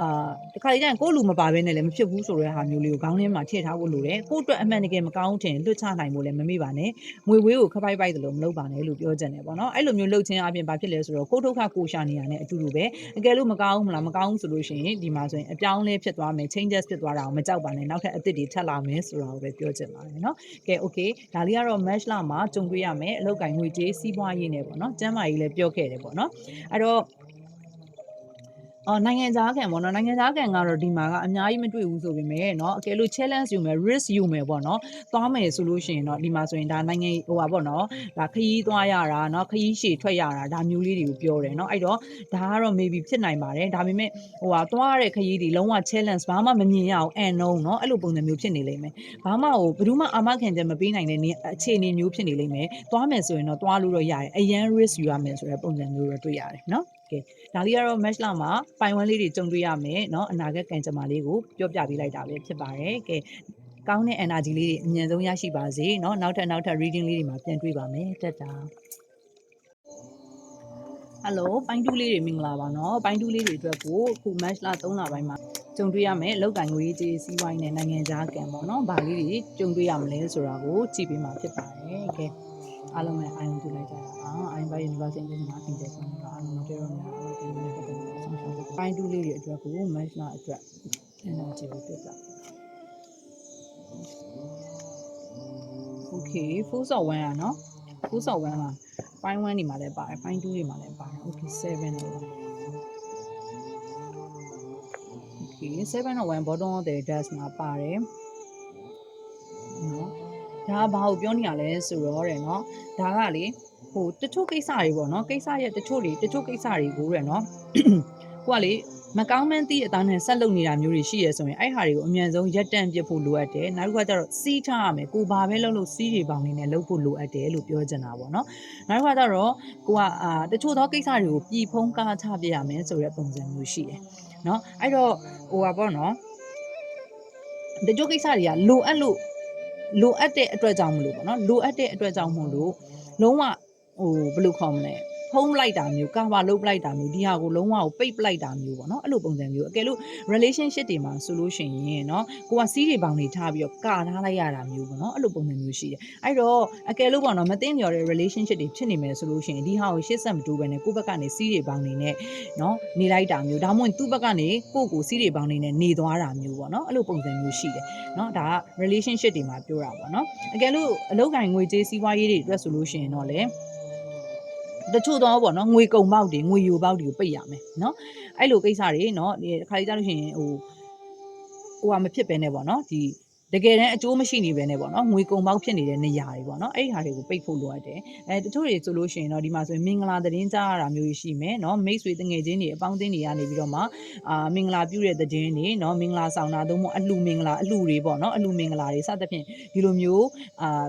အာတခါလေကျရင်ကိုယ့်လူမပါဘဲနဲ့လည်းမဖြစ်ဘူးဆိုတဲ့ဟာမျိုးလေးကိုခေါင်းထဲမှာထည့်ထားဖို့လိုတယ်ကိုယ့်အတွက်အမှန်တကယ်မကောင်းထင်လွတ်ချနိုင်ဖို့လည်းမမေ့ပါနဲ့ငွေဝေးကိုခပိုက်ပိုက်သလိုမလုပ်ပါနဲ့လို့ပြောချင်တယ်ပေါ့နော်အဲ့လိုမျိုးလှုပ်ချင်းအပြင်ဘာဖြစ်လဲဆိုတော့ကိုယ့်ဒုက္ခကိုယ်ရှာနေရတဲ့အတူတူပဲအကယ်လို့မကောင်းဘူးမလားမကောင်းဘူးဆိုလို့ရှိရင်ဒီမှာဆိုရင်အပြောင်းလဲဖြစ်သွားမယ် changes ဖြစ်သွားတာကိုမကြောက်ပါနဲ့နောက်ထပ်အသစ်တွေထပ်လာမယ်ဆိုတာကိုပဲပြောချင်ပါတယ်နော်ကဲ okay ဒါလေးကတော့ match လာမှာကြုံတွေ့ရမယ်အလောက်ကင်ငွေကြေးစီးပွားရေးနဲ့ပေါ့နော်ကျမ်းမာရေးလည်းပြောခဲ့တယ်ပေါ့နော်အဲ့တော့ အော်နိုင်ငံသားခံပေါ့နော်နိုင်ငံသားခံကတော့ဒီမှာကအများကြီးမတွေ့ဘူးဆိုပေမဲ့เนาะအကယ်လို့ challenge ယူမယ် risk ယူမယ်ပေါ့နော်သွားမယ်ဆိုလို့ရှိရင်တော့ဒီမှာဆိုရင်ဒါနိုင်ငံဟိုပါပေါ့နော်ဒါခရီးသွားရတာเนาะခရီးရှည်ထွက်ရတာဒါမျိုးလေးတွေကိုပြောတယ်เนาะအဲ့တော့ဒါကတော့ maybe ဖြစ်နိုင်ပါတယ်ဒါပေမဲ့ဟိုဟာသွားရတဲ့ခရီးတွေလုံးဝ challenge ဘာမှမမြင်ရအောင် unknown เนาะအဲ့လိုပုံစံမျိုးဖြစ်နေလိမ့်မယ်ဘာမှဟိုဘယ်သူမှအာမခံချက်မပေးနိုင်တဲ့နေအခြေအနေမျိုးဖြစ်နေလိမ့်မယ်သွားမယ်ဆိုရင်တော့သွားလို့တော့ရတယ်အရန် risk ယူရမယ်ဆိုတဲ့ပုံစံမျိုးတော့တွေ့ရတယ်เนาะကဲ ဒါလေးကတော့ match လာမှာပိုင်ဝမ်းလေးတွေကြုံတွေ့ရမယ်เนาะအနာဂတ်ကံကြမ္မာလေးကိုပြောပြပေးလိုက်တာပဲဖြစ်ပါတယ်ကဲကောင်းတဲ့ energy လေးတွေအမြဲဆုံးရရှိပါစေเนาะနောက်ထပ်နောက်ထပ် reading လေးတွေမှာပြန်တွေ့ပါမယ်တက်တာဟယ်လိုပိုင်းတူးလေးတွေမင်္ဂလာပါเนาะပိုင်းတူးလေးတွေအတွက်ကိုအခု match လာ3လပိုင်းမှာ ကြုံတွေ့ရမယ်အလောက်ကင်ငွေကြေးစီးပွားရေးနဲ့နိုင်ငံခြားကံပေါ့နော်။ဘာလေးတွေကြုံတွေ့ရမလဲဆိုတာကိုကြည့်ပေးမှာဖြစ်ပါတယ်။ကဲအားလုံးပဲအာရုံပြုလိုက်ကြတာပါ။ Iron University International အင်ဂျင်ဆောင်ကအားလုံးတို့ရောများ ပေးပိုင်းတူးလေးတွေအတွက်ကို match လာအတွက် energy ကိုပြပြ။ Okay 4 of 1อ่ะเนาะ4 of 1မှာ point 1နေမှာလည်းပါတယ် point 2တွေမှာလည်းပါတယ် okay 7တော့ okay 7 of 1 bottom of the dash မှာပါတယ်เนาะဒါကဘာကိုပြောနေရလဲဆိုတော့တဲ့เนาะဒါကလေဟိုတချို့ကိစ္စတွေပေါ့เนาะကိစ္စရဲ့တချို့တွေတချို့ကိစ္စတွေကိုတဲ့เนาะ ကိုကလေမကောင်းမှန်းသိအသားနဲ့ဆက်လုပ်နေတာမျိုးတွေရှိရဆိုရင်အဲ့ဟာတွေကိုအမြန်ဆုံးရက်တန့်ပြစ်ဖို့လိုအပ်တယ်နောက်တစ်ခါကျတော့စီးထားရမယ်ကိုဘာပဲလုပ်လို့စီးတွေပေါင်းနေနဲ့လုပ်ဖို့လိုအပ်တယ်လို့ပြောချင်တာပေါ့နော်နောက်တစ်ခါကျတော့ကိုကအာတချို့သောကိစ္စတွေကိုပြည်ဖုံးကားချပြရမယ်ဆိုတဲ့ပုံစံမျိုးရှိတယ်နော်အဲ့တော့ဟိုပါပေါ့နော်တချို့ကိစ္စတွေကလိုအပ်လို့လိုအပ်တဲ့အတွက်ကြောင့်မလို့ပေါ့နော်လိုအပ်တဲ့အတွက်ကြောင့်မို့လို့လုံးဝဟိုဘယ်လိုခေါ်မလဲ ဖုံးလိုက်တာမျိုးကာဗာလုပ်ပလိုက်တာမျိုးဒီဟာကိုလုံးဝကိုပိတ်ပလိုက်တာမျိုးပေါ့နော်အဲ့လိုပုံစံမျိုးအကယ်လို့ relationship တွေမှာဆိုလို့ရှိရင်เนาะကိုကစီးတွေပေါင်းတွေထားပြီးတော့ကာထားလိုက်ရတာမျိုးပေါ့နော်အဲ့လိုပုံစံမျိုးရှိတယ်အဲ့တော့အကယ်လို့ပေါ့နော်မသိလျော်တဲ့ relationship တွေဖြစ်နေမယ်ဆိုလို့ရှိရင်ဒီဟာကိုရှေ့ဆက်မတိုးဘဲနဲ့ကိုယ့်ဘက်ကနေစီးတွေပေါင်းနေနဲ့เนาะနေလိုက်တာမျိုးဒါမှမဟုတ်သူ့ဘက်ကနေကိုယ့်ကိုစီးတွေပေါင်းနေနဲ့နေသွားတာမျိုးပေါ့နော်အဲ့လိုပုံစံမျိုးရှိတယ်เนาะဒါက relationship တွေမှာပြောတာပေါ့နော်အကယ်လို့အလုပ်ကိုင်ငွေကြေးစီးပွားရေးတွေအတွက်ဆိုလို့ရှိရင်တော့လေ တချို့တော့ပေါ့နော်ငွေကုံပေါက်တွေငွေယူပေါက်တွေကိုပိတ်ရမယ်နော်အဲ့လိုကိစ္စတွေနော်ဒီတစ်ခါလေးကြားလို့ရှိရင်ဟိုဟိုကမဖြစ်ပဲနဲ့ပေါ့နော်ဒီတကယ်တမ်းအကျိုးမရှိနေပဲနဲ့ပေါ့နော်ငွေကုံပေါက်ဖြစ်နေတဲ့နေရာတွေပေါ့နော်အဲ့ဒီဟာတွေကိုပိတ်ဖို့လိုအပ်တယ်အဲတချို့တွေဆိုလို့ရှိရင်တော့ဒီမှာဆိုရင်မင်္ဂလာသတင်းကြားရတာမျိုးရှိမယ်နော်မိတ်ဆွေတငယ်ချင်းတွေအပေါင်းအသင်းတွေကနေပြီးတော့မှအာမင်္ဂလာပြုတဲ့သတင်းတွေနော်မင်္ဂလာဆောင်တာသို့မဟုတ်အလှမင်္ဂလာအလှတွေပေါ့နော်အလှမင်္ဂလာတွေစသဖြင့်ဒီလိုမျိုးအာ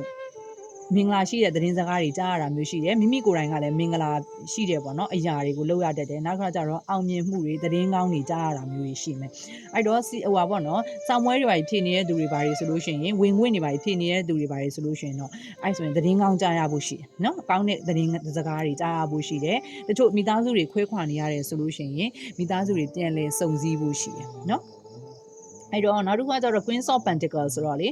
မင်္ဂလာရှိတဲ့သတင်းစကားတွေကြားရတာမျိုးရှိတယ်မိမိကိုယ်တိုင်ကလည်းမင်္ဂလာရှိတယ်ပေါ့နော်အရာတွေကိုလုပ်ရတတ်တယ်နောက်တစ်ခါကျတော့အောင်မြင်မှုတွေသတင်းကောင်းတွေကြားရတာမျိုးတွေရှိမယ်အဲ့တော့စီဟိုပါပေါ့နော်စောင်းမွဲတွေပါဖြည့်နေတဲ့သူတွေပါဆိုလို့ရှိရင်ဝင်ဝင်တွေပါဖြည့်နေတဲ့သူတွေပါဆိုလို့ရှိရင်တော့အဲ့ဆိုရင်သတင်းကောင်းကြားရဖို့ရှိတယ်နော်အကောင်းတဲ့သတင်းစကားတွေကြားရဖို့ရှိတယ်တချို့မိသားစုတွေခွဲခွာနေရတယ်ဆိုလို့ရှိရင်မိသားစုတွေပြန်လဲစုံစည်းဖို့ရှိတယ်နော် အဲ့တော့နောက်တစ်ခုကကျတော့ Queen of Pentacles ဆိုတော့လေ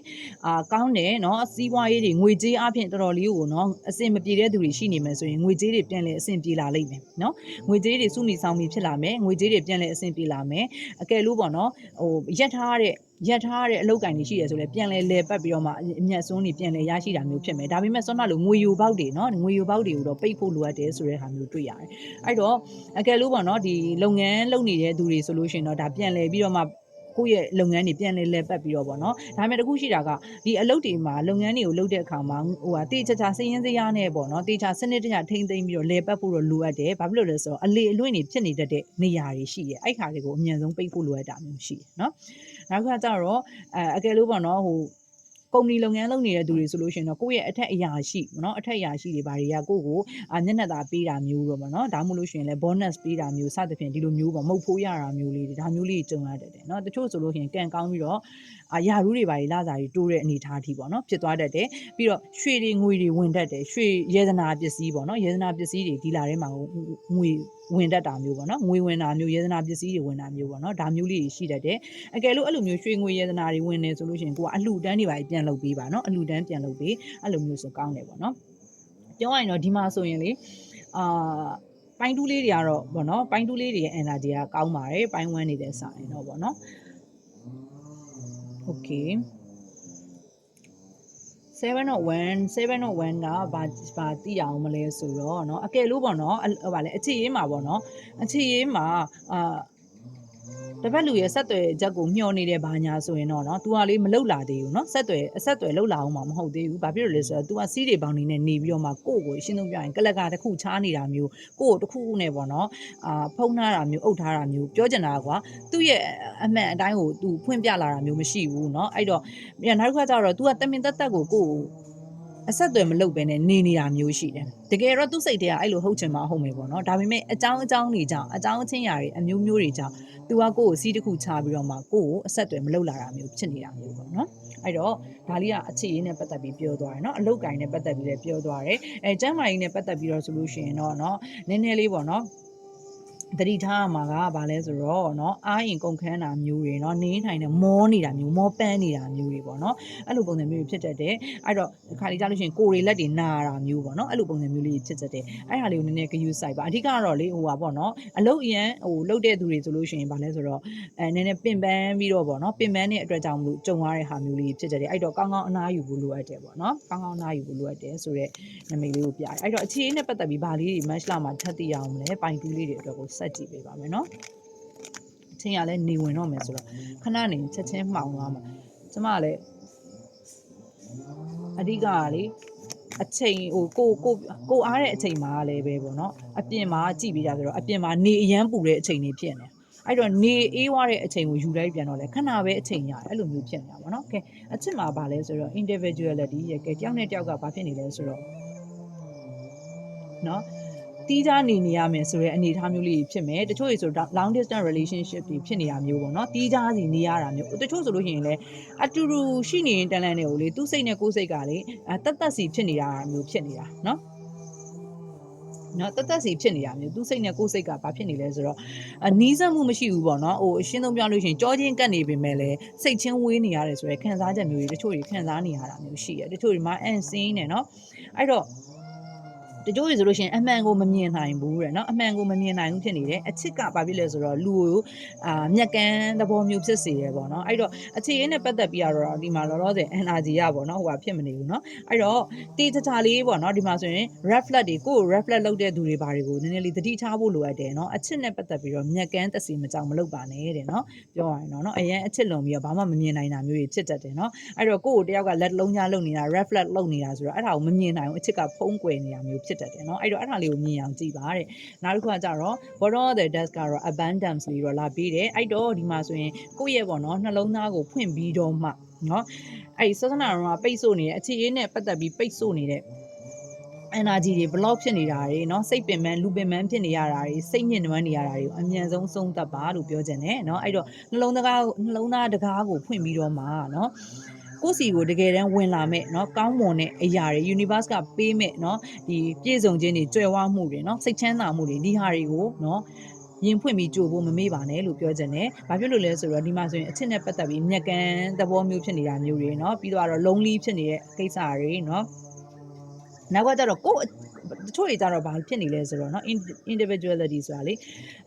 အာကောင်းတယ်เนาะစီးပွားရေးတွေငွေကြေးအပြင်တော်တော်လေးကိုเนาะအဆင်မပြေတဲ့သူတွေရှိနေမယ်ဆိုရင်ငွေကြေးတွေပြန်လဲအဆင်ပြေလာလိမ့်မယ်เนาะငွေကြေးတွေစုနေဆောင်ပြီးဖြစ်လာမယ်ငွေကြေးတွေပြန်လဲအဆင်ပြေလာမယ်အကယ်လို့ပေါ့เนาะဟိုရက်ထားတဲ့ရက်ထားတဲ့အလုပ်ကင်တွေရှိရဆိုလဲပြန်လဲလဲပတ်ပြီးတော့မှအမျက်စွန်းတွေပြန်လဲရရှိတာမျိုးဖြစ်မယ်ဒါပေမဲ့ဆွမ်းမလို့ငွေယူပေါက်တွေเนาะငွေယူပေါက်တွေကိုတော့ပိတ်ဖို့လိုအပ်တယ်ဆိုတဲ့ဟာမျိုးတွေ့ရတယ်အဲ့တော့အကယ်လို့ပေါ့เนาะဒီလုပ်ငန်းလုပ်နေတဲ့သူတွေဆိုလို့ရှိရင်တော့ဒါပြန်လဲပြီးတော့မှ ကိုယ့်ရဲ့လုပ်ငန်းတွေပြန်လဲလဲပတ်ပြီးတော့ပေါ့နော်ဒါပေမဲ့တခုရှိတာကဒီအလုပ်တွေမှာလုပ်ငန်းတွေကိုလုပ်တဲ့အခါမှာဟိုဟာတေချာချာစည်ရင်းစရာနဲ့ပေါ့နော်တေချာစနစ်တကျထိမ့်သိမ့်ပြီးတော့လဲပတ်ဖို့တော့လိုအပ်တယ်ဘာဖြစ်လို့လဲဆိုတော့အလေအလွင့်တွေဖြစ်နေတတ်တဲ့နေရာတွေရှိတယ်အဲ့ခါတွေကိုအမြန်ဆုံးပိတ်ဖို့လိုအပ်တာမျိုးရှိတယ်နော်နောက်တစ်ခါကျတော့အဲအကယ်လို့ပေါ့နော်ဟို ကုမ္ပဏီလုပ်ငန်းလုပ်နေတဲ့သူတွေဆိုလို့ရှိရင်တော့ကိုယ့်ရဲ့အထက်အရာရှိเนาะအထက်အရာရှိတွေဘာတွေကကိုယ့်ကိုအာမျက်နှာသာပေးတာမျိုးတော့ပေါ့เนาะဒါမှမဟုတ်လို့ရှိရင်လည်း bonus ပေးတာမျိုးစသဖြင့်ဒီလိုမျိုးပေါ့မဟုတ်ဖိုးရတာမျိုးလေးတွေဒါမျိုးလေးတွေကြုံရတတ်တယ်เนาะတချို့ဆိုလို့ရှိရင်ကံကောင်းပြီးတော့အာယာရူးတွေဘာတွေလာစာတွေတိုးတဲ့အနေအထားအထိပေါ့เนาะဖြစ်သွားတတ်တယ်ပြီးတော့ရွှေတွေငွေတွေဝင်တတ်တယ်ရွှေရေသနာပစ္စည်းပေါ့เนาะရေသနာပစ္စည်းတွေဒီလာထဲမှာငွေ ဝင်တတ်တာမျိုးပေါ့နော်ငွေဝင်တာမျိုးရေသနာပစ္စည်းတွေဝင်တာမျိုးပေါ့နော်ဒါမျိုးလေးတွေရှိတတ်တယ်အကယ်လို့အဲ့လိုမျိုးရွှေငွေရေသနာတွေဝင်နေဆိုလို့ရှိရင်ကိုကအလှတန်းတွေပါပြန်လုပ်ပေးပါနော်အလှတန်းပြန်လုပ်ပေးအဲ့လိုမျိုးဆိုကောင်းတယ်ပေါ့နော်ပြောရရင်တော့ဒီမှာဆိုရင်လေအာပိုင်းတူးလေးတွေကတော့ဗောနော်ပိုင်းတူးလေးတွေရဲ့ energy ကကောင်းပါတယ်ပိုင်းဝန်းနေတဲ့စာရင်တော့ဗောနော် okay 7 of 1 7 of 1ကဘာဘာသိအောင်မလဲဆိုတော့เนาะအကယ်လို့ပေါ့เนาะဟိုဗာလဲအခြေရေးမှာပေါ့เนาะအခြေရေးမှာအာ တပတ်လူရဲ့ဆက်သွယ်ချက်ကိုမျှော်နေတယ်ဘာညာဆိုရင်တော့နော် तू ကလေးမလောက်လာသေးဘူးနော်ဆက်သွယ်အဆက်သွယ်လောက်လာအောင်မှမဟုတ်သေးဘူးဘာဖြစ်လို့လဲဆိုတော့ तू ကစီးတွေပေါင်းနေနဲ့နေပြီးတော့မှကိုယ့်ကိုရှင်းဆုံးပြရင်ကလကတစ်ခုချားနေတာမျိုးကိုယ့်ကိုတစ်ခုခုနဲ့ပေါ့နော်အာဖုံးထားတာမျိုးအုပ်ထားတာမျိုးပြောချင်တာကွာသူ့ရဲ့အမှန်အတိုင်းကို तू ဖွင့်ပြလာတာမျိုးမရှိဘူးနော်အဲ့တော့နောက်တစ်ခါကျတော့ तू ကတမင်သက်သက်ကိုကိုယ့်ကို အဆက်အသွယ်မလုပ်ဘဲနဲ့နေနေတာမျိုးရှိတယ်တကယ်တော့သူ့စိတ်ထဲကအဲ့လိုဟုတ်ချင်မှဟုတ်မယ်ပေါ့နော်ဒါပေမဲ့အကြောင်းအကြောင်းတွေကြောင့်အကြောင်းအချင်းရာတွေအမျိုးမျိုးတွေကြောင့်သူကကိုယ့်ကိုစီးတစ်ခုချပြီးတော့မှကိုယ့်ကိုအဆက်အသွယ်မလုပ်လာတာမျိုးဖြစ်နေတာမျိုးပေါ့နော်အဲ့တော့ဒါလေးကအခြေရင်းနဲ့ပတ်သက်ပြီးပြောသွားတယ်เนาะအလုတ်ကင်နဲ့ပတ်သက်ပြီးလည်းပြောသွားတယ်အဲကျမ်းမာရေးနဲ့ပတ်သက်ပြီးတော့ဆိုလို့ရှိရင်တော့เนาะနည်းနည်းလေးပေါ့เนาะ တတိထားရမှာကဘာလဲဆိုတော့เนาะအားရင်ကုန်ခန်းတာမျိုးတွေเนาะနေထိုင်နေမောနေတာမျိုးမောပန်းနေတာမျိုးတွေပေါ့เนาะအဲ့လိုပုံစံမျိုးတွေဖြစ်တတ်တယ်အဲ့တော့ခါလေးကြားလို့ရှိရင်ကိုယ်တွေလက်တွေနာတာမျိုးပေါ့เนาะအဲ့လိုပုံစံမျိုးလေးဖြစ်တတ်တယ်အဲ့ဟာလေးကိုနည်းနည်းဂယူဆိုင်ပါအဓိကတော့လေဟိုပါပေါ့เนาะအလုတ်အရန်ဟိုလုတ်တဲ့သူတွေဆိုလို့ရှိရင်ဘာလဲဆိုတော့အဲနည်းနည်းပင်ပန်းပြီးတော့ပေါ့เนาะပင်ပန်းတဲ့အတွက်ကြောင့်မလို့ကြုံရတဲ့ဟာမျိုးလေးဖြစ်တတ်တယ်အဲ့တော့ကောင်းကောင်းအနားယူဖို့လိုအပ်တယ်ပေါ့เนาะကောင်းကောင်းအနားယူဖို့လိုအပ်တယ်ဆိုတော့နမိတ်လေးကိုပြရတယ်အဲ့တော့အခြေအနေနဲ့ပတ်သက်ပြီးဘာလေးတွေ match လာမှာထပ်သိရအောင်မလဲပိုင်တူးလေးတွေအတွက်ကို ဆက်ကြည့်ပေးပါမယ်နော်အချင်းကလည်းနေဝင်တော့မယ်ဆိုတော့ခဏနေချက်ချင်းမှောင်သွားမှာကျမလည်းအဓိကကလေအချိန်ဟိုကိုကိုကိုအားတဲ့အချိန်မှာလည်းပဲပေါ့နော်အပြင်မှာကြည့်ပြီးကြဆိုတော့အပြင်မှာနေအရန်ပူတဲ့အချိန်တွေဖြစ်နေအဲ့တော့နေအေးွားတဲ့အချိန်ကိုယူလိုက်ပြန်တော့လေခဏပဲအချိန်ရတယ်အဲ့လိုမျိုးဖြစ်နေတာပေါ့နော်ကဲအချစ်မှာပါလဲဆိုတော့ individuality ရဲ့ကဲတယောက်နဲ့တယောက်ကဘာဖြစ်နေလဲဆိုတော့နော် တီးခြားနေနေရမယ်ဆိုတဲ့အနေအထားမျိုးလေးဖြစ်မယ်တချို့တွေဆိုတော့ long distance relationship တွေဖြစ်နေတာမျိုးပေါ့နော်တီးခြားစီနေရတာမျိုးတချို့ဆိုလို့ရှိရင်လည်းအတူတူရှိနေရင်တန်လန့်တွေကိုလေသူ့စိတ်နဲ့ကိုယ်စိတ်ကလေအတက်တက်စီဖြစ်နေတာမျိုးဖြစ်နေတာနော်နော်တက်တက်စီဖြစ်နေတာမျိုးသူစိတ်နဲ့ကိုယ်စိတ်ကဘာဖြစ်နေလဲဆိုတော့အနီးစပ်မှုမရှိဘူးပေါ့နော်ဟိုအရှင်းဆုံးပြောလို့ရှိရင်ကြောချင်းကတ်နေပေမဲ့လည်းစိတ်ချင်းဝေးနေရတယ်ဆိုရယ်ခံစားချက်မျိုးတွေတချို့တွေခံစားနေရတာမျိုးရှိရတချို့တွေမှာအန်စင်းနေနော်အဲ့တော့ တချို့တွေဆိုလို့ရှိရင်အမှန်ကိုမမြင်နိုင်ဘူးတဲ့နော်အမှန်ကိုမမြင်နိုင်ဘူးဖြစ်နေတယ်အချစ်ကဘာဖြစ်လဲဆိုတော့လူကိုအာမျက်ကန်းသဘောမျိုးဖြစ်စေရပေါ့နော်အဲ့တော့အခြေရင်းနဲ့ပတ်သက်ပြီးတော့ဒီမှာလောလောဆယ် energy ရပေါ့နော်ဟိုကဖြစ်မနေဘူးနော်အဲ့တော့တေးတချာလေးပေါ့နော်ဒီမှာဆိုရင် reflect တွေကို reflect လုပ်တဲ့သူတွေဘာတွေကိုနည်းနည်းလေးသတိထားဖို့လိုအပ်တယ်နော်အချစ်နဲ့ပတ်သက်ပြီးတော့မျက်ကန်းသက်စီမကြောင်မလုပ်ပါနဲ့တဲ့နော်ပြောရရင်တော့နော်အရင်အချစ်လုံပြီးတော့ဘာမှမမြင်နိုင်တာမျိုးတွေဖြစ်တတ်တယ်နော်အဲ့တော့ကိုယ့်ကိုတယောက်ကလက်လုံးကြားလုပ်နေတာ reflect လုပ်နေတာဆိုတော့အဲ့ဒါကိုမမြင်နိုင်ဘူးအချစ်ကဖုံးကွယ်နေတာမျိုးဖြစတတ်တယ်နော်အဲ့တော့အဲ့ဒါလေးကိုမြင်အောင်ကြည့်ပါတဲ့နောက်တစ်ခုကကြတော့ bottom of the desk ကတော့ abundance ပြီးတော့လာပြီးတယ်အဲ့တော့ဒီမှာဆိုရင်ကိုယ့်ရဲ့ပေါ့နော်နှလုံးသားကိုဖွင့်ပြီးတော့မှနော်အဲ့စောစနာတော့ပိတ်ဆို့နေတဲ့အခြေအေးနဲ့ပတ်သက်ပြီးပိတ်ဆို့နေတဲ့ energy တွေ block ဖြစ်နေတာတွေเนาะစိတ်ပင်ပန်းလူပင်ပန်းဖြစ်နေရတာတွေစိတ်ညစ်နွမ်းနေရတာတွေကိုအမြန်ဆုံးဆုံးသက်ပါလို့ပြောချင်တယ်เนาะအဲ့တော့နှလုံးသားနှလုံးသားတကားကိုဖွင့်ပြီးတော့မှเนาะ ကိုယ့်စီကိုတကယ်တမ်းဝင်လာမဲ့เนาะကောင်းမွန်တဲ့အရာတွေ universe ကပေးမဲ့เนาะဒီပြည့်စုံခြင်းတွေကြွယ်ဝမှုတွေเนาะစိတ်ချမ်းသာမှုတွေဒီဟာတွေကိုเนาะရင်ဖွင့်ပြီးကြို့ဖို့မမေ့ပါနဲ့လို့ပြောချင်တယ်။ဘာဖြစ်လို့လဲဆိုတော့ဒီမှာဆိုရင်အချစ်နဲ့ပတ်သက်ပြီးမျက်ကန်းသဘောမျိုးဖြစ်နေတာမျိုးတွေเนาะပြီးတော့ lonely ဖြစ်နေတဲ့ကိစ္စတွေเนาะနောက်ကကျတော့ကိုယ့် တချို့တွေကြတော့ဘာဖြစ်နေလဲဆိုတော့เนาะ individuality ဆိုတာလေ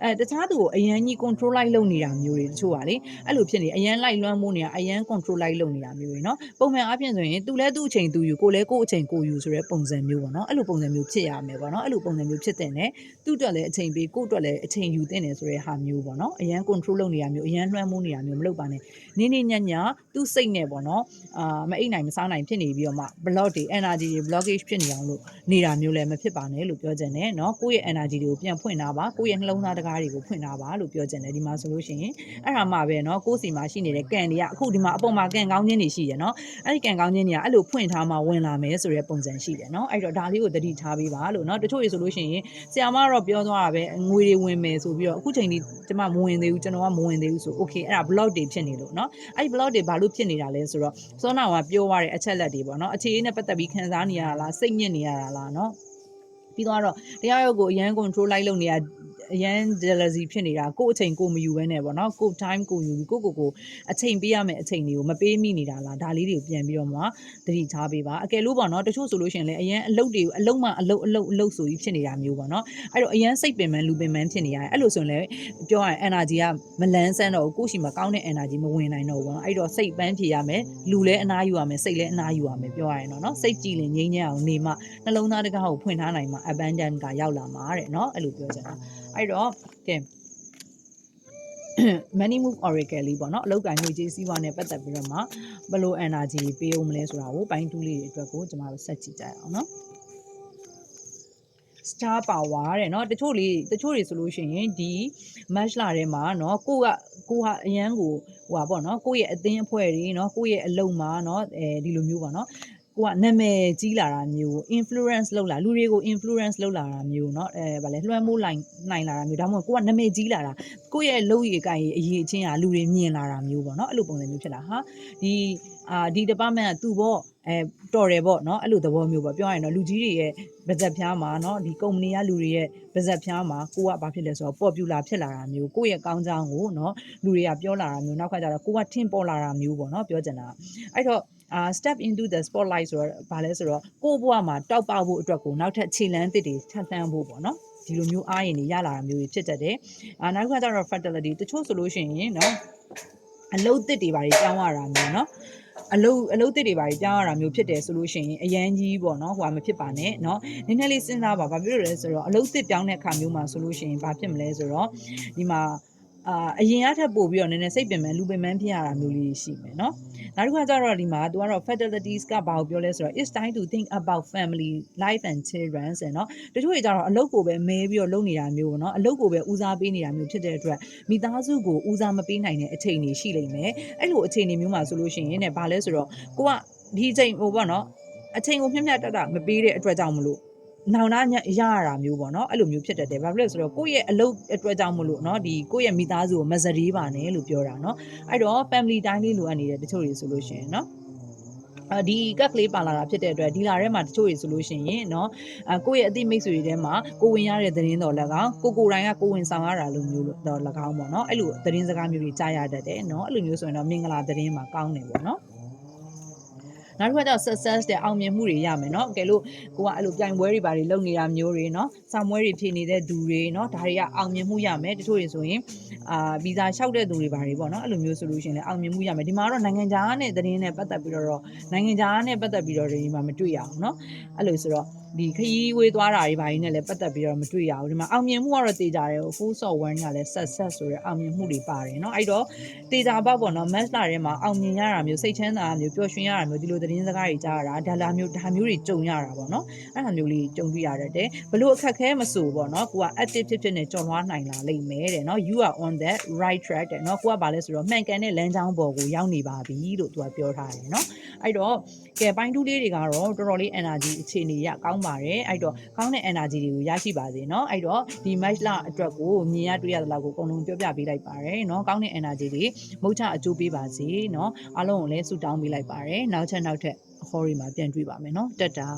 အဲတခြားသူကိုအရန်ကြီး control လိုက်လုပ်နေတာမျိုးတွေတချို့ပါလေအဲ့လိုဖြစ်နေအရန်လိုက်လွှမ်းမိုးနေတာအရန် control လိုက်လုပ်နေတာမျိုးတွေเนาะပုံမှန်အားဖြင့်ဆိုရင်သူလဲသူ့အချိန်သူယူကိုလဲကို့အချိန်ကိုယူဆိုတဲ့ပုံစံမျိုးပေါ့เนาะအဲ့လိုပုံစံမျိုးဖြစ်ရမယ်ပေါ့เนาะအဲ့လိုပုံစံမျိုးဖြစ်တဲ့နဲ့သူ့အတွက်လည်းအချိန်ပေးကို့အတွက်လည်းအချိန်ယူတဲ့နေဆိုတဲ့ဟာမျိုးပေါ့เนาะအရန် control လုပ်နေတာမျိုးအရန်လွှမ်းမိုးနေတာမျိုးမလုပ်ပါနဲ့နေနေညံ့ညံ့သူ့စိတ်နဲ့ပေါ့เนาะအာမအိတ်နိုင်မစားနိုင်ဖြစ်နေပြီးတော့မှ block တွေ energy တွေ blockage ဖြစ်နေအောင်လို့နေတာမျိုးလ ည်းမဖြစ်ပါနဲ့လို့ပြောချင်တယ်เนาะကိုယ့်ရဲ့ energy တွေကိုပြန်ဖွင့်တာပါကိုယ့်ရဲ့နှလုံးသားတကားတွေကိုဖွင့်တာပါလို့ပြောချင်တယ်ဒီမှာဆိုလို့ရှိရင်အဲ့ဒါမှပဲเนาะကိုယ့်စီမှာရှိနေတဲ့ကန်တွေကအခုဒီမှာအပေါ်မှာကန်ကောင်းခြင်းတွေရှိရယ်เนาะအဲ့ဒီကန်ကောင်းခြင်းတွေကအဲ့လိုဖွင့်ထားမှဝင်လာမယ်ဆိုတဲ့ပုံစံရှိတယ်เนาะအဲ့တော့ဒါလေးကိုသတိထားပေးပါလို့เนาะတချို့တွေဆိုလို့ရှိရင်ဆရာမတော့ပြောသွားတာပဲငွေတွေဝင်မယ်ဆိုပြီးတော့အခုချိန်ဒီကျမမဝင်သေးဘူးကျွန်တော်ကမဝင်သေးဘူးဆို okay အဲ့ဒါ block တွေဖြစ်နေလို့เนาะအဲ့ဒီ block တွေဘာလို့ဖြစ်နေတာလဲဆိုတော့စောနာကပြောသွားတဲ့အချက်လက်တွေပေါ့เนาะအခြေအနေနဲ့ပတ်သက်ပြီးခံစားနေရတာလားစိတ်ညစ်နေရတာလားเนาะ ပြီးတော့တရားရုပ်ကိုအရန် control လိုက်လုပ်နေရ အရန် jealousy ဖြစ်နေတာကို့အချိန်ကိုမယူဘဲနဲ့ပေါ့နော်ကို့ time ကိုယူပြီးကိုကိုကိုအချိန်ပေးရမယ့်အချိန်တွေကိုမပေးမိနေတာလားဒါလေးတွေကိုပြန်ပြီးတော့မှသတိထားပေးပါအကယ်လို့ပေါ့နော်တချို့ဆိုလို့ရှိရင်လည်းအရန်အလုပ်တွေကိုအလုံးမှအလုပ်အလုပ်အလုပ်ဆိုပြီးဖြစ်နေတာမျိုးပေါ့နော်အဲ့တော့အရန်စိတ်ပင်ပန်းလူပင်ပန်းဖြစ်နေရတယ်အဲ့လိုဆိုရင်လည်းပြောရရင် energy ကမလန်းဆန်းတော့ကိုယ့်ရှိမှာကောင်းတဲ့ energy မဝင်နိုင်တော့ဘူးပေါ့နော်အဲ့တော့စိတ်ပန်းဖြေရမယ်လူလည်းအနားယူရမယ်စိတ်လည်းအနားယူရမယ်ပြောရရင်တော့နော်စိတ်ကြည်လင်ငြိမ်းချမ်းအောင်နေမှနှလုံးသားတကားကိုဖွင့်ထားနိုင်မှ abundance ကရောက်လာမှာတဲ့နော်အဲ့လိုပြောချင်တာ အဲ့တော့ကဲ money move oracle လေးပေါ့နော်အလောက်ကိုင်းငွေကြေးစည်းဝါးနဲ့ပတ်သက်ပြီးတော့မှဘယ်လို energy ပေးအောင်မလဲဆိုတာကိုပိုင်းတူးလေးတွေအတွက်ကိုကျွန်တော်တို့ဆက်ကြည့်ကြရအောင်နော် star power တဲ့เนาะတချို့လေးတချို့တွေဆိုလို့ရှိရင်ဒီ match လာထဲမှာเนาะကိုကကိုဟာအရန်ကိုဟိုပါပေါ့เนาะကိုယ့်ရဲ့အသင်းအဖွဲ့တွေเนาะကိုယ့်ရဲ့အလုံမှာเนาะအဲဒီလိုမျိုးပေါ့เนาะ ကိုကနာမည်ကြီးလာတာမျိုး influence လုပ်လာလူတွေကို influence လုပ်လာတာမျိုးเนาะအဲဗာလဲလွှမ်းမိုးနိုင်နိုင်လာတာမျိုးဒါမှမဟုတ်ကိုကနာမည်ကြီးလာတာကိုယ့်ရဲ့လုပ်ရည်ကိုင်ရည်အရေးအချင်းဟာလူတွေမြင်လာတာမျိုးပေါ့เนาะအဲ့လိုပုံစံမျိုးဖြစ်လာဟာဒီအာဒီ department ကသူ့ပေါ့ အဲတော်တယ်ပေါ့နော်အဲ့လိုသဘောမျိုးပေါ့ပြောရရင်တော့လူကြီးတွေရဲ့ဗဇက်ဖျားမှာနော်ဒီကုမ္ပဏီကလူတွေရဲ့ဗဇက်ဖျားမှာကိုကဘာဖြစ်လဲဆိုတော့ popular ဖြစ်လာတာမျိုးကိုယ့်ရဲ့ကောင်းကြောင်းကိုနော်လူတွေကပြောလာတာမျိုးနောက်ခါကျတော့ကိုကထင်ပေါ်လာတာမျိုးပေါ့နော်ပြောချင်တာအဲ့တော့ အာ step into the spotlight ဆိုတော့ဘာလဲဆိုတော့ကိုယ့်ဘဝမှာတောက်ပဖို့အတွက်ကိုနောက်ထပ်ခြေလမ်းတစ်တွေထပ်သန်းဖို့ပေါ့နော်ဒီလိုမျိုးအားရင်တွေရလာတာမျိုးတွေဖြစ်တတ်တယ်။အာနောက်တစ်ခါကျတော့ fertility တချို့ဆိုလို့ရှိရင်နော်အလုတ်တစ်တွေပါတွေကြောင်းရတာမျိုးနော်အလုတ်အလုတ်တစ်တွေပါတွေကြောင်းရတာမျိုးဖြစ်တယ်ဆိုလို့ရှိရင်အရန်ကြီးပေါ့နော်ဟိုကမဖြစ်ပါနဲ့နော်နည်းနည်းလေးစဉ်းစားပါဘာဖြစ်လို့လဲဆိုတော့အလုတ်တစ်ပြောင်းတဲ့အခါမျိုးမှာဆိုလို့ရှိရင်ဘာဖြစ်မလဲဆိုတော့ဒီမှာ အာအရင်အထက်ပို့ပြီးတော့နည်းနည်းစိတ်ပင်ပန်းလူပင်ပန်းဖြစ်ရတာမျိုးလေးရှိမယ်နော်နောက်တစ်ခါကျတော့ဒီမှာသူကတော့ fertilities ကဘာကိုပြောလဲဆိုတော့ it's time to think about family life and children ဆိုတော့တချို့တွေကျတော့အလုပ်ကိုပဲမဲပြီးတော့လုပ်နေတာမျိုးပေါ့နော်အလုပ်ကိုပဲဦးစားပေးနေတာမျိုးဖြစ်တဲ့အတွက်မိသားစုကိုဦးစားမပေးနိုင်တဲ့အချိန်တွေရှိလိမ့်မယ်အဲ့လိုအချိန်တွေမျိုးမှာဆိုလို့ရှိရင်ねဘာလဲဆိုတော့ကိုကဒီအချိန်ဟိုပေါ့နော်အချိန်ကိုမျက်မျက်တတမပေးတဲ့အတွက်ကြောင့်မလို့ နောင်နာညရရတာမျိုးပေါ့နော်အဲ့လိုမျိုးဖြစ်တတ်တယ်ဘာဖြစ်လဲဆိုတော့ကိုယ့်ရဲ့အလုပ်အတွက်ကြောင့်မလို့เนาะဒီကိုယ့်ရဲ့မိသားစုကိုမစရီးပါနဲ့လို့ပြောတာเนาะအဲ့တော့ family time လေးလိုအပ်နေတဲ့တချို့တွေဆိုလို့ရှိရင်เนาะအာဒီကက်ကလေးပါလာတာဖြစ်တဲ့အတွက်ဒီလာထဲမှာတချို့တွေဆိုလို့ရှိရင်เนาะအကိုယ့်ရဲ့အသိမိတ်ဆွေတွေထဲမှာကိုဝင်ရတဲ့သတင်းတော်လည်းကောင်းကိုကိုယ်တိုင်ကကိုဝင်ဆောင်ရတာလို့မျိုးတော့လည်းကောင်းပေါ့เนาะအဲ့လိုသတင်းစကားမျိုးတွေကြားရတတ်တယ်เนาะအဲ့လိုမျိုးဆိုရင်တော့မင်္ဂလာသတင်းမှာကောင်းတယ်ပေါ့เนาะ နောက်တစ်ခါကျတော့ success တဲ့အောင်မြင်မှုတွေရမယ်နော်ကဲလို့ကိုကအဲ့လိုပြိုင်ပွဲတွေဘာတွေလုပ်နေတာမျိုးတွေနော်စာမွဲတွေဖြေနေတဲ့သူတွေနော်ဒါတွေကအောင်မြင်မှုရမယ်တချို့တွေဆိုရင်အာဗီဇာလျှောက်တဲ့သူတွေဘာတွေပေါ့နော်အဲ့လိုမျိုးဆိုလို့ရှိရင်လည်းအောင်မြင်မှုရမယ်ဒီမှာတော့နိုင်ငံခြားနဲ့သတင်းနဲ့ပတ်သက်ပြီးတော့နိုင်ငံခြားနဲ့ပတ်သက်ပြီးတော့ဒီမှာမတွေ့ရအောင်နော်အဲ့လိုဆိုတော့ ဒီခရီးဝေးသွားတာတွေဘာတွေနဲ့လည်းပတ်သက်ပြီးတော့မတွေ့ရဘူးဒီမှာအောင်မြင်မှုကတော့တေးကြတယ် full software ကလည်း success ဆိုတဲ့အောင်မြင်မှုတွေပါတယ်เนาะအဲ့တော့တေးကြပါပေါ့เนาะ match လာထဲမှာအောင်မြင်ရတာမျိုးစိတ်ချမ်းသာတာမျိုးပျော်ရွှင်ရတာမျိုးဒီလိုသတင်းစကားတွေကြားရတာဒါလာမျိုးဒါမျိုးတွေကြုံရတာပေါ့เนาะအဲ့ဒါမျိုးလေးကြုံတွေ့ရတတ်တယ်ဘလို့အခက်ခဲမဆိုပေါ့เนาะကိုက active ဖြစ်ဖြစ်နဲ့ကြော်လွှားနိုင်လာလိမ့်မယ်တဲ့เนาะ you are on that right track တဲ့เนาะကိုကဘာလဲဆိုတော့မှန်ကန်တဲ့လမ်းကြောင်းပေါ်ကိုရောက်နေပါပြီလို့သူကပြောထားတယ်เนาะအဲ့တော့ကဲပိုင်းတူးလေးတွေကတော့တော်တော်လေး energy အခြေအနေရကောင်းပါ တယ်အဲ့တော့ကောင်းတဲ့ energy တွေကိုရရှိပါစေเนาะအဲ့တော့ဒီ match လအတွက်ကိုမြင်ရတွေ့ရတဲ့လောက်ကိုအကုန်လုံးပြောပြပေးလိုက်ပါတယ်เนาะကောင်းတဲ့ energy တွေမုတ်ချအကျိုးပေးပါစေเนาะအားလုံးကိုလည်းဆုတောင်းပေးလိုက်ပါတယ်နောက်ချက်နောက်ထပ် hall တွေမှာပြန်တွေ့ပါမယ်เนาะတက်တာ